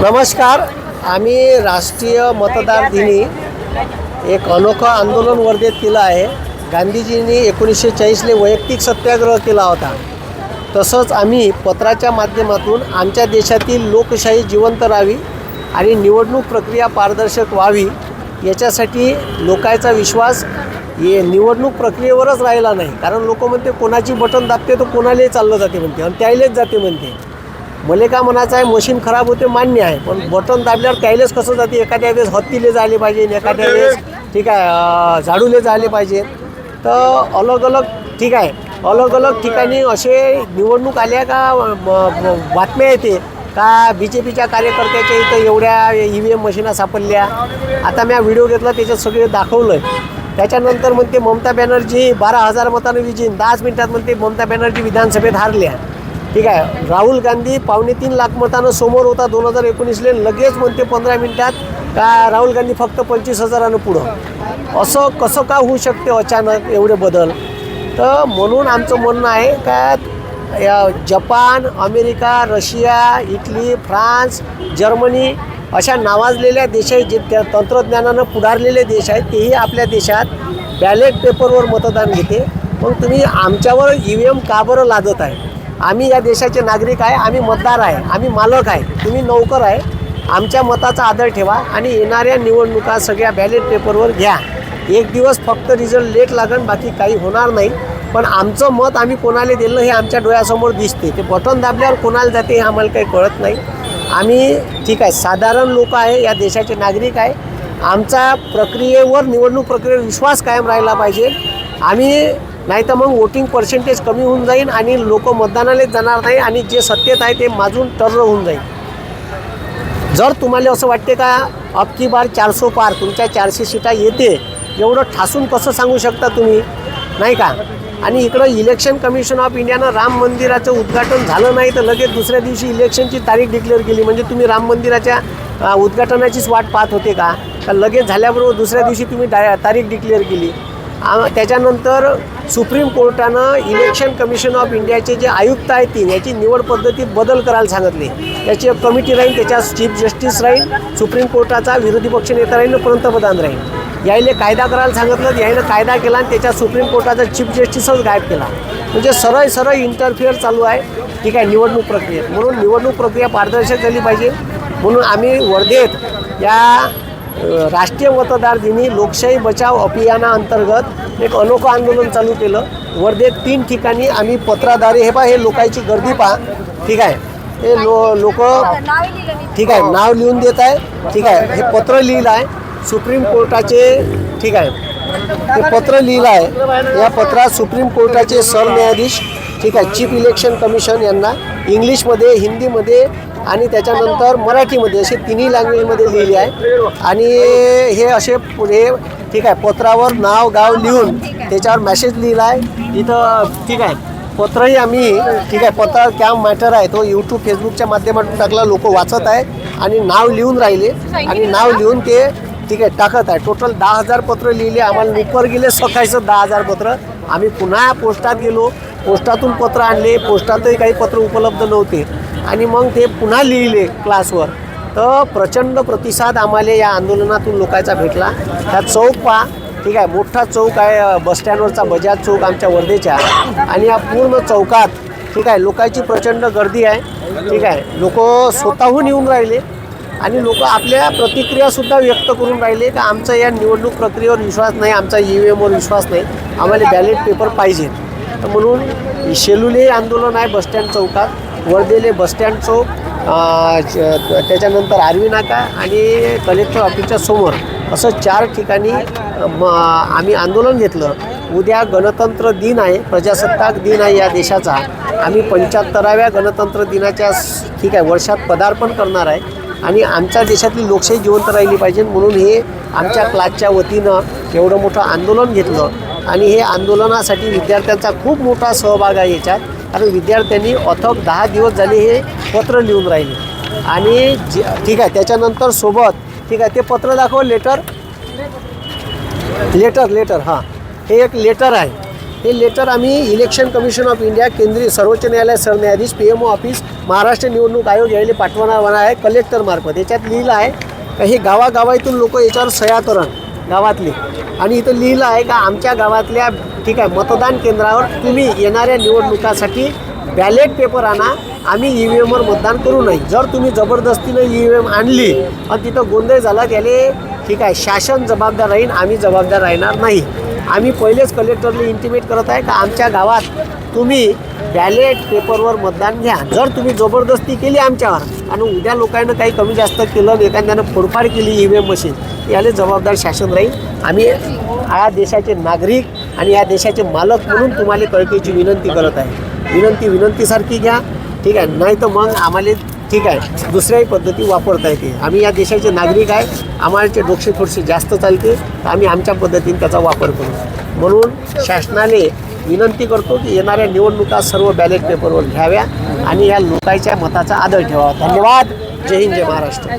नमस्कार आम्ही राष्ट्रीय मतदार दिनी एक अनोखं आंदोलन वर्धेत केलं आहे. गांधीजींनी एकोणीसशे चाळीसले वैयक्तिक सत्याग्रह केला होता. तसंच आम्ही पत्राच्या माध्यमातून आमच्या देशातील लोकशाही जिवंत राहावी आणि निवडणूक प्रक्रिया पारदर्शक व्हावी याच्यासाठी लोकांचा विश्वास हे निवडणूक प्रक्रियेवरच राहिला नाही. कारण लोक म्हणते कोणाची बटन दाबते तर कोणालाही चाललं जाते म्हणते आणि त्यालाच जाते म्हणते. मले का म्हणायचं आहे मशीन खराब होते मान्य आहे पण बटन दाबल्यावर त्यालाच कसं जाते एखाद्या वेळेस हत्तीले जायले पाहिजे एखाद्या वेळेस ठीक आहे झाडूले जायले पाहिजे. तर अलग अलग ठीक आहे अलग अलग ठिकाणी असे निवडणूक आल्या का बातम्या येते का बी जे पीच्या कार्यकर्त्याच्या इथं एवढ्या ई व्ही एम मशीना सापडल्या? आता मी व्हिडिओ घेतला त्याच्यात सगळे दाखवलं त्याच्यानंतर म्हणते ममता बॅनर्जी बारा हजार मतानं विजयी दहाच मिनिटात म्हणते ममता बॅनर्जी विधानसभेत हारल्या. ठीक आहे. राहुल गांधी पावणे तीन लाख मतानं समोर होता दोन हजार एकोणीसले. लगेच म्हणते पंधरा मिनिटात का राहुल गांधी फक्त पंचवीस हजारानं पुढं. असं कसं का होऊ शकते अचानक एवढे बदल? तर म्हणून आमचं म्हणणं आहे का या Japan America Russia Italy France Germany अशा नावाजलेल्या देश आहे जे त्या तंत्रज्ञानानं पुढारलेले देश आहेत. तेही आपल्या देशात बॅलेट पेपरवर मतदान घेते. मग तुम्ही आमच्यावर ई व्ही एम का बरं लादत आहे? आम्ही या देशाचे नागरिक आहे आम्ही मतदार आहे आम्ही मालक आहे तुम्ही नौकर आहे. आमच्या मताचा आदर ठेवा आणि येणाऱ्या निवडणुका सगळ्या बॅलेट पेपरवर घ्या. एक दिवस फक्त रिझल्ट लेट लागण बाकी काही होणार नाही. पण आमचं मत आम्ही कोणाला दिलं हे आमच्या डोळ्यासमोर दिसते. ते बटन दाबल्यावर कोणाला जाते हे आम्हाला काही कळत नाही. आम्ही ठीक आहे साधारण लोक आहे या देशाचे नागरिक आहे. आमचा प्रक्रियेवर निवडणूक प्रक्रियेवर विश्वास कायम राहिला पाहिजे. आम्ही नाही तर मग वोटिंग पर्सेंटेज कमी होऊन जाईल आणि लोक मतदानालाच जाणार नाही आणि जे सत्तेत आहे ते माजून टर्र होऊन जाईल. जर तुम्हाला असं वाटते का अबकी बार चारसो पार तुमच्या चारशे सीटा येते एवढं ठासून कसं सांगू शकता तुम्ही? नाही का? आणि इकडं इलेक्शन कमिशन ऑफ इंडियानं राम मंदिराचं उद्घाटन झालं नाही तर लगेच दुसऱ्या दिवशी इलेक्शनची तारीख डिक्लेअर केली. म्हणजे तुम्ही राम मंदिराच्या उद्घाटनाचीच वाट पाहत होते का? लगेच झाल्याबरोबर दुसऱ्या दिवशी तुम्ही डाय तारीख डिक्लेअर केली. त्याच्यानंतर सुप्रीम कोर्टानं इलेक्शन कमिशन ऑफ इंडियाचे जे आयुक्त आहेत तीन याची निवड पद्धतीत बदल करायला सांगितले. त्याची कमिटी राहील त्याच्यात चीफ जस्टिस राहील सुप्रीम कोर्टाचा विरोधी पक्ष नेता राहील पंतप्रधान राहील. यायले कायदा करायला सांगितलं यायनं कायदा केला आणि त्याच्यात सुप्रीम कोर्टाचा चीफ जस्टिसच गायब केला. म्हणजे सरळ सरळ इंटरफिअर चालू आहे ठीक आहे निवडणूक प्रक्रियेत. म्हणून निवडणूक प्रक्रिया पारदर्शक झाली पाहिजे. म्हणून आम्ही वर्धेत या राष्ट्रीय मतदार दिनी लोकशाही बचाव अभियानाअंतर्गत एक अनोखं आंदोलन चालू केलं. वर्धेत तीन ठिकाणी आम्ही पत्राद्वारे हे पहा हे लोकांची गर्दी पहा. ठीक आहे. हे लो लोक ठीक आहे नाव लिहून देत आहे. ठीक आहे. हे पत्र लिहिलं आहे. सुप्रीम कोर्टाचे ठीक आहे. हे पत्र लिहिलं आहे. या पत्रात सुप्रीम कोर्टाचे सरन्यायाधीश ठीक आहे चीफ इलेक्शन कमिशन यांना. इंग्लिशमध्ये हिंदीमध्ये आणि त्याच्यानंतर मराठीमध्ये असे तिन्ही लँग्वेजमध्ये लिहिले आहे. आणि हे असे हे ठीक आहे पत्रावर नाव गाव लिहून त्याच्यावर मेसेज लिहिला आहे. इथं ठीक आहे पत्रही आम्ही ठीक आहे पत्र क्या मॅटर आहे तो यूट्यूब फेसबुकच्या माध्यमातून टाकला लोक वाचत आहे आणि नाव लिहून राहिले. आणि नाव लिहून ते ठीक आहे टाकत आहे. टोटल दहा हजार पत्र लिहिले आम्हाला निपर गेले सकाळचं दहा हजार पत्र. आम्ही पुन्हा पोस्टात गेलो. पोस्टातून पत्र आणले पोस्टातही काही पत्र उपलब्ध नव्हते. आणि मग ते पुन्हा लिहिले क्लासवर. तर प्रचंड प्रतिसाद आम्हाला या आंदोलनातून लोकांचा भेटला. त्या चौक पहा. ठीक आहे मोठा चौक आहे बसस्टँडवरचा बजाज चौक आमच्या वर्धेच्या. आणि या पूर्ण चौकात ठीक आहे लोकांची प्रचंड गर्दी आहे. ठीक आहे लोक स्वतःहून येऊन राहिले. आणि लोक आपल्या प्रतिक्रियासुद्धा व्यक्त करून राहिले का आमचा या निवडणूक प्रक्रियेवर विश्वास नाही आमचा ई व्ही एमवर विश्वास नाही. आम्हाला बॅलेट पेपर पाहिजे तर म्हणून शेलुले आंदोलन आहे बसस्टँड चौकात. वर्धेले बसस्टँड चौक त्याच्यानंतर आर्वी नाका आणि कलेक्टर ऑफिसच्या समोर असं चार ठिकाणी म आम्ही आंदोलन घेतलं. उद्या गणतंत्र दिन आहे प्रजासत्ताक दिन आहे या देशाचा. आम्ही पंच्याहत्तराव्या गणतंत्र दिनाच्या ठीक आहे वर्षात पदार्पण करणार आहे. आणि आमच्या देशातली लोकशाही जिवंत राहिली पाहिजे म्हणून हे आमच्या क्लासच्या वतीनं एवढं मोठं आंदोलन घेतलं. आणि हे आंदोलनासाठी विद्यार्थ्यांचा खूप मोठा सहभाग आहे याच्यात. कारण विद्यार्थ्यांनी अथक दहा दिवस झाले हे पत्र लिहून राहिले. आणि जे ठीक आहे त्याच्यानंतर सोबत ठीक आहे ते पत्र दाखव लेटर लेटर लेटर हां. हे एक लेटर आहे. हे लेटर आम्ही इलेक्शन कमिशन ऑफ इंडिया केंद्रीय सर्वोच्च न्यायालय सरन्यायाधीश P M O office Maharashtra निवडणूक आयोग यायला पाठवणार आहे कलेक्टरमार्फत याच्यात लिहिलं आहे हे गावागावातून लोक याच्यावर सह्या करण. गावातले. आणि इथं लिहिलं आहे का आमच्या गावातल्या ठीक आहे मतदान केंद्रावर तुम्ही येणाऱ्या निवडणुकासाठी बॅलेट पेपर आणा. आम्ही ई व्ही एमवर मतदान करू नये. जर तुम्ही जबरदस्तीनं ई व्ही एम आणली आणि तिथं गोंधळ झाला त्याले ठीक आहे शासन जबाबदार राहील आम्ही जबाबदार राहणार नाही. आम्ही पहिलेच कलेक्टरला इंटिमेट करत आहे का आमच्या गावात तुम्ही बॅलेट पेपरवर मतदान घ्या. जर तुम्ही जबरदस्ती केली आमच्यावर आणि उद्या लोकांना काही कमी जास्त केलं एखाद्यानं फोडफाड केली ई व्ही एम मशीन याला जबाबदार शासन राहील. आम्ही या देशाचे नागरिक आणि या देशाचे मालक म्हणून तुम्हाला कळकेची विनंती करत आहे. विनंती विनंतीसारखी घ्या. ठीक आहे? नाही तर मग आम्हाला ठीक आहे दुसऱ्याही पद्धती वापरता येते. आम्ही या देशाचे नागरिक आहे आम्हाचे डोक्षे थोडेसे जास्त चालते तर आम्ही आमच्या पद्धतीने त्याचा वापर करू. म्हणून शासनाने विनंती करतो की येणाऱ्या निवडणुका सर्व बॅलेट पेपरवर घ्याव्या आणि या लोकांच्या मताचा आदर ठेवावा. धन्यवाद. जय हिंद जय महाराष्ट्र.